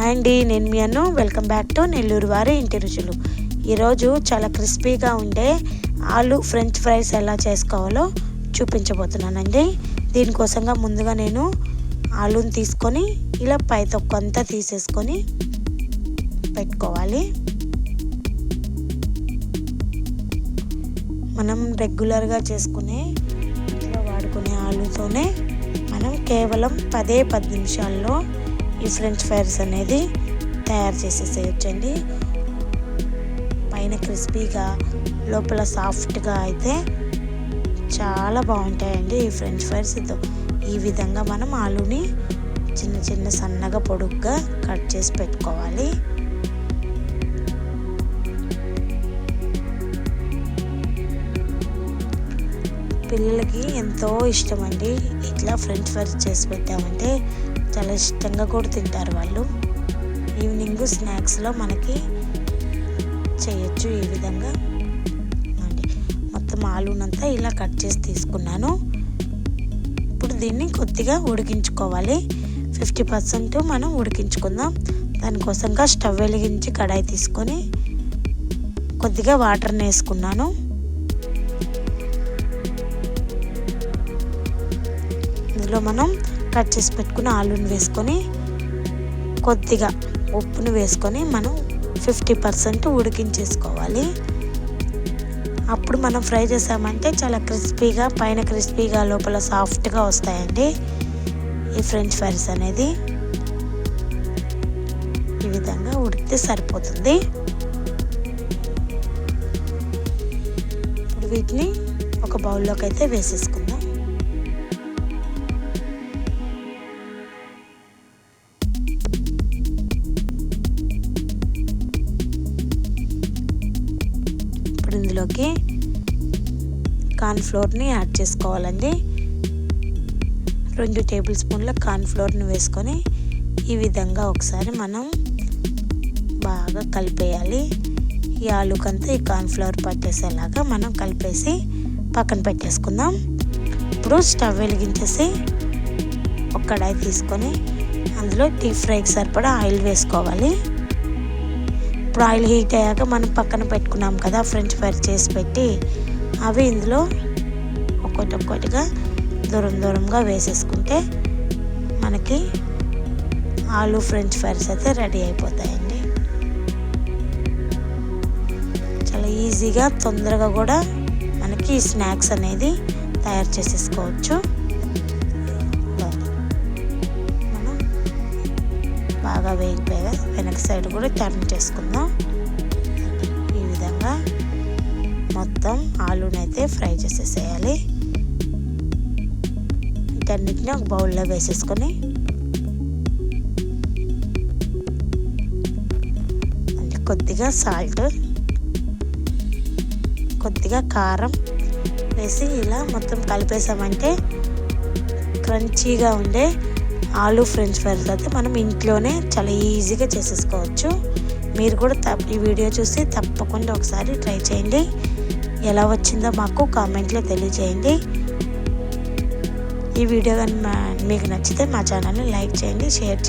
Hi అండి నేను మీ Anu welcome back to Nellore వారి ఇంటి రుచులు. ఈరోజు చాలా క్రిస్పీగా ఉండే ఆలు ఫ్రెంచ్ ఫ్రైస్ ఎలా చేసుకోవాలో చూపించబోతున్నానండి. దీనికోసంగా ముందుగా నేను ఆలుని తీసుకొని ఇలా పై తొక్కు తీసేసుకొని పెట్టుకోవాలి. మనం రెగ్యులర్గా చేసుకునే ఇంట్లో వాడుకునే ఆలుతోనే మనం కేవలం పదే పది నిమిషాల్లో ఈ ఫ్రెంచ్ ఫ్రైస్ అనేది తయారు చేసేసేయచ్చండి. పైన క్రిస్పీగా లోపల సాఫ్ట్గా అయితే చాలా బాగుంటాయండి ఈ ఫ్రెంచ్ ఫ్రైస్తో ఈ విధంగా మనం ఆలుని చిన్న చిన్న సన్నగా పొడుగ్గా కట్ చేసి పెట్టుకోవాలి. పిల్లలకి ఎంతో ఇష్టం అండి ఇట్లా ఫ్రెంచ్ ఫ్రైస్ చేసి పెట్టామంటే చాలా ఇష్టంగా కూడా తింటారు వాళ్ళు. ఈవినింగ్ స్నాక్స్లో మనకి చేయొచ్చు ఈ విధంగా. అండి. మొత్తం ఆలూనంతా ఇలా కట్ చేసి తీసుకున్నాను. ఇప్పుడు దీన్ని కొద్దిగా ఉడికించుకోవాలి. ఫిఫ్టీ పర్సెంట్ మనం ఉడికించుకుందాం. దానికోసంగా స్టవ్ వెలిగించి కడాయి తీసుకొని కొద్దిగా వాటర్ని వేసుకున్నాను ఇందులో మనం కట్ చేసి పెట్టుకున్న ఆలూని వేసుకొని కొద్దిగా ఉప్పును వేసుకొని మనం ఫిఫ్టీ పర్సెంట్ ఉడికించేసుకోవాలి. అప్పుడు మనం ఫ్రై చేసామంటే చాలా క్రిస్పీగా పైన క్రిస్పీగా లోపల సాఫ్ట్గా వస్తాయండి ఈ ఫ్రెంచ్ ఫ్రైస్ అనేది. ఈ విధంగా ఉడికితే సరిపోతుంది. ఇప్పుడు వీటిని ఒక బౌల్లోకి అయితే వేసేసుకుందాం. ఇందులోకి కార్న్ఫ్లోర్ని యాడ్ చేసుకోవాలండి. రెండు టేబుల్ స్పూన్ల కార్న్ఫ్లోర్ని వేసుకొని ఈ విధంగా ఒకసారి మనం బాగా కలిపేయాలి. ఈ ఆలుకంతా ఈ కార్న్ఫ్లవర్ పట్టేసేలాగా మనం కలిపేసి పక్కన పెట్టేసుకుందాం. ఇప్పుడు స్టవ్ వెలిగించేసి ఒక కడాయి తీసుకొని అందులో డీప్ ఫ్రైకి సరిపడా ఆయిల్ వేసుకోవాలి. ఇప్పుడు ఆయిల్ హీట్ అయ్యాక మనం పక్కన పెట్టుకున్నాం కదా ఫ్రెంచ్ ఫ్రై చేసి పెట్టి అవి ఇందులో ఒక్కొక్కటి ఒక్కొక్కటిగా దూరం దూరంగా వేసేసుకుంటే మనకి ఆలు ఫ్రెంచ్ ఫ్రైస్ అయితే రెడీ అయిపోతాయండి. చాలా ఈజీగా తొందరగా కూడా మనకి స్నాక్స్ అనేది తయారు చేసేసుకోవచ్చు. బాగా వేగిపోయాక వెనక సైడ్ కూడా టర్న్ చేసుకుందాం. ఈ విధంగా మొత్తం ఆలునైతే ఫ్రై చేసేసేయాలి. వీటన్నిటిని ఒక బౌల్లో వేసేసుకొని కొద్దిగా సాల్ట్ కొద్దిగా కారం వేసి ఇలా మొత్తం కలిపేసామంటే క్రంచీగా ఉండే ఆలు ఫ్రెంచ్ ఫ్రైస్ అయితే మనం ఇంట్లోనే చాలా ఈజీగా చేసేసుకోవచ్చు. మీరు కూడా ఈ వీడియో చూసి తప్పకుండా ఒకసారి ట్రై చేయండి. ఎలా వచ్చిందో మాకు కామెంట్లో తెలియజేయండి. ఈ వీడియో కానీ మీకు నచ్చితే మా ఛానల్ని లైక్ చేయండి షేర్ చేయండి.